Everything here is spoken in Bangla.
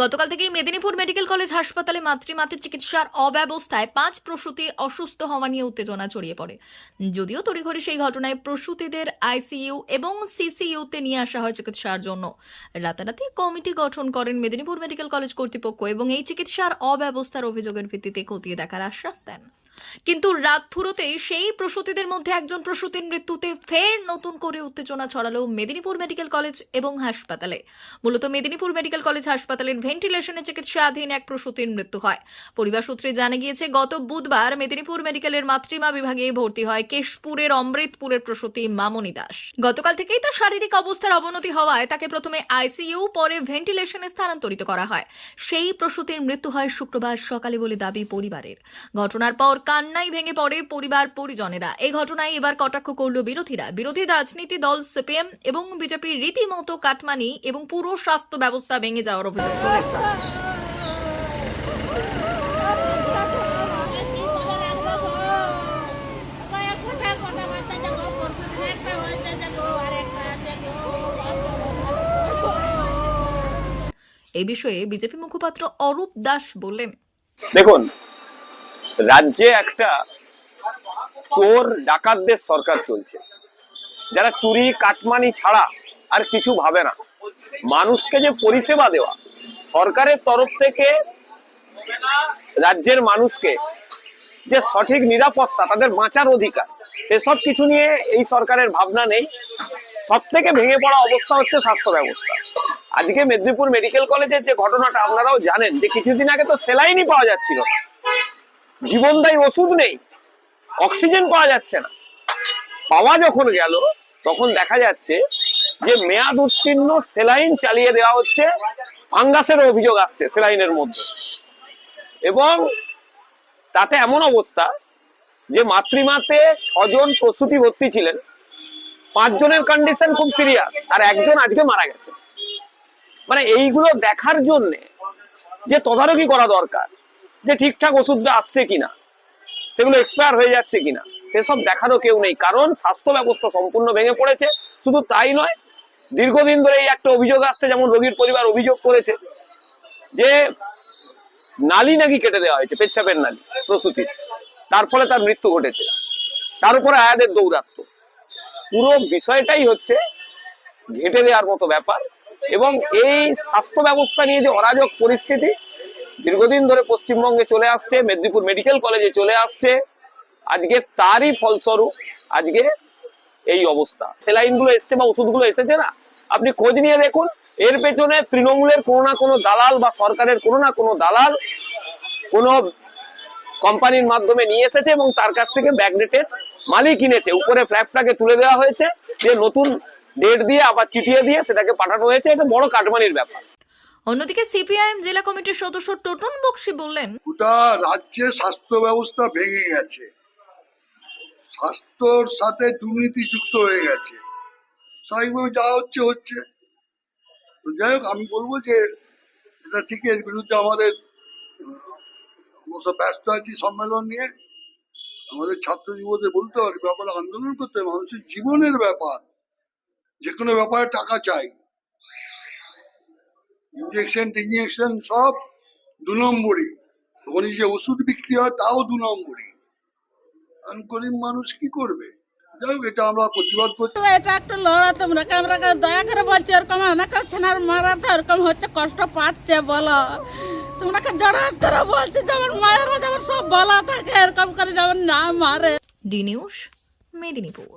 গতকাল থেকেই মেদিনীপুর মেডিকেল কলেজ হাসপাতালে মাতৃমাতৃ চিকিৎসার অব্যবস্থায় পাঁচ প্রসূতি অসুস্থ হওয়া নিয়ে উত্তেজনা ছড়িয়ে পড়ে। যদিও তড়িঘড়ি সেই ঘটনায় প্রসূতিদের আইসিইউ এবং সিসিইউতে নিয়ে আসা হয় চিকিৎসার জন্য। রাতারাতি কমিটি গঠন করেন মেদিনীপুর মেডিকেল কলেজ কর্তৃপক্ষ এবং এই চিকিৎসার অব্যবস্থার অভিযোগের ভিত্তিতে খতিয়ে দেখার আশ্বাস দেন। কিন্তু রাত ফুরোতেই সেই প্রসূতিদের মধ্যে একজন প্রসূতির মৃত্যুতে ফের নতুন করে উত্তেজনা ছড়ালো মেদিনীপুর মেডিকেল কলেজ এবং হাসপাতালে। মূলত মেদিনীপুর মেডিকেল কলেজ হাসপাতালের ভেন্টিলেশনে চিকিৎসাধীন এক প্রসূতির মৃত্যু হয়। পরিবার সূত্রে জানা গিয়েছে, গত বুধবার মেদিনীপুর মেডিকেলের মাতৃমা বিভাগে ভর্তি হয় কেশপুরের অমৃতপুরের প্রসূতি মামনি দাস। গতকাল থেকেই তার শারীরিক অবস্থার অবনতি হওয়ায় তাকে প্রথমে আইসিইউ, পরে ভেন্টিলেশনে স্থানান্তরিত করা হয়। সেই প্রসূতির মৃত্যু হয় শুক্রবার সকালে বলে দাবি পরিবারের। ঘটনার পর কান্নাই ভেঙে পড়ে পরিবার পরিজনেরা। এই ঘটনায় এবার কটাক্ষ করল বিরোধীরা। বিরোধী রাজনীতি দল, সিপিএম এবং বিজেপির রীতিমতো কাটমানি এবং পুরো স্বাস্থ্য ব্যবস্থা ভেঙে যাওয়ার অভিযোগ এই বিষয়ে বিজেপি মুখপাত্র অরূপ দাস বললেন। দেখুন রাজ্যে একটা চোর ডাকাতদের সরকার চলছে। যারা চুরি, কাটমানি ছাড়া আর কিছু ভাবে না। মানুষকে যে পরিষেবা দেওয়া, সরকারের তরফ থেকে রাজ্যের মানুষকে যে সঠিক নিরাপত্তা, তাদের বাঁচার অধিকার, সেসব কিছু নিয়ে এই সরকারের ভাবনা নেই। সব থেকে ভেঙে পড়া অবস্থা হচ্ছে স্বাস্থ্য ব্যবস্থা। আজকে মেদিনীপুর মেডিকেল কলেজের যে ঘটনাটা আপনারাও জানেন যে কিছুদিন আগে তো সেলাইনই পাওয়া যাচ্ছিল না। জীবনদায়ী ওষুধ নেই, অক্সিজেন পাওয়া যাচ্ছে না। পাওয়া যখন গেল, তখন দেখা যাচ্ছে যে মেয়াদ উত্তীর্ণ সেলাইন চালিয়ে দেওয়া হচ্ছে, ফাঙ্গাসের অভিযোগ আসছে সেলাইনের মধ্যে। এবং তাতে এমন অবস্থা যে মাতৃমাতে ছজন প্রসূতি ভর্তি ছিলেন, পাঁচজনের কন্ডিশন খুব সিরিয়াস আর একজন আজকে মারা গেছে। মানে এইগুলো দেখার জন্যে যে তদারকি করা দরকার যে ঠিকঠাক ওষুধটা আসছে কিনা, সেগুলো এক্সপায়ার হয়ে যাচ্ছে কিনা, সেসব দেখারও কেউ নেই। কারণ স্বাস্থ্য ব্যবস্থা সম্পূর্ণ ভেঙে পড়েছে, শুধু তাই নয়, দীর্ঘদিন ধরে এই একটা অভিযোগ আসছে, যেমন রোগীর পরিবার অভিযোগ করেছে, যে নালি নাকি কেটে দেওয়া হয়েছে, পেচ্ছাপের নালি, প্রসূতির। তার ফলে তার মৃত্যু ঘটেছে। তার উপরে আয়াদের দৌরাত্ম পুরো বিষয়টাই হচ্ছে ঘেটে দেওয়ার মতো ব্যাপার এবং এই স্বাস্থ্য ব্যবস্থা নিয়ে যে অরাজক পরিস্থিতি দীর্ঘদিন ধরে পশ্চিমবঙ্গে চলে আসছে, মেদিনীপুর মেডিকেল কলেজে চলে আসছে। আজকে তারই ফলস্বরূপ আজকে এই অবস্থা। সেলাইনগুলো এসছে বা ওষুধগুলো এসেছে না? আপনি খোঁজ নিয়ে দেখুন, এর পেছনে তৃণমূলের কোনো না কোনো দালাল বা সরকারের কোনো না কোনো দালাল কোনো কোম্পানির মাধ্যমে নিয়ে এসেছে এবং তার কাছ থেকে ব্যাকডেটের মালই কিনেছে। উপরে ফ্ল্যাপটাকে তুলে দেওয়া হয়েছে, যে নতুন ডেট দিয়ে আবার চিঠিয়ে দিয়ে সেটাকে পাঠানো হয়েছে। এটা বড় কাটমানির ব্যাপার। অন্যদিকে সিপিআইএম জেলা কমিটির সদস্য টোটন বক্সি বললেন, গোটা রাজ্যে স্বাস্থ্য ব্যবস্থা ভেঙে গেছে। স্বাস্থ্যর সাথে দুর্নীতি যুক্ত হয়ে গেছে। স্বাভাবিকভাবে যা হচ্ছে হচ্ছে। যাই হোক, আমি বলব যে এটা ঠিক, এর বিরুদ্ধে আমাদের ব্যস্ত আছি সম্মেলন নিয়ে। আমাদের ছাত্র যুবদের বলতে পারি ব্যাপারে আন্দোলন করতে হবে। মানুষের জীবনের ব্যাপার যে কোনো ব্যাপারে টাকা চাই। ইঞ্জেকশন টিঞ্জেকশন সব দু নম্বরই। ওখানে যে ওষুধ বিক্রি হয় তাও দু নম্বরই। কারণ গরিব মানুষ কি করবে? যাই হোক এটা আমরা প্রতিবাদ করছি এটা একটু লড়া তোমরা আমরা দয়া করে বলছি এরকম অনেক সেনার মারা তো এরকম হচ্ছে কষ্ট পাচ্ছে বলো। তোমরা জড়াত করে বলছি যেমন মায়েরা যেমন সব বলা থাকে এরকম করে যেমন না মারে। D news Medinipur.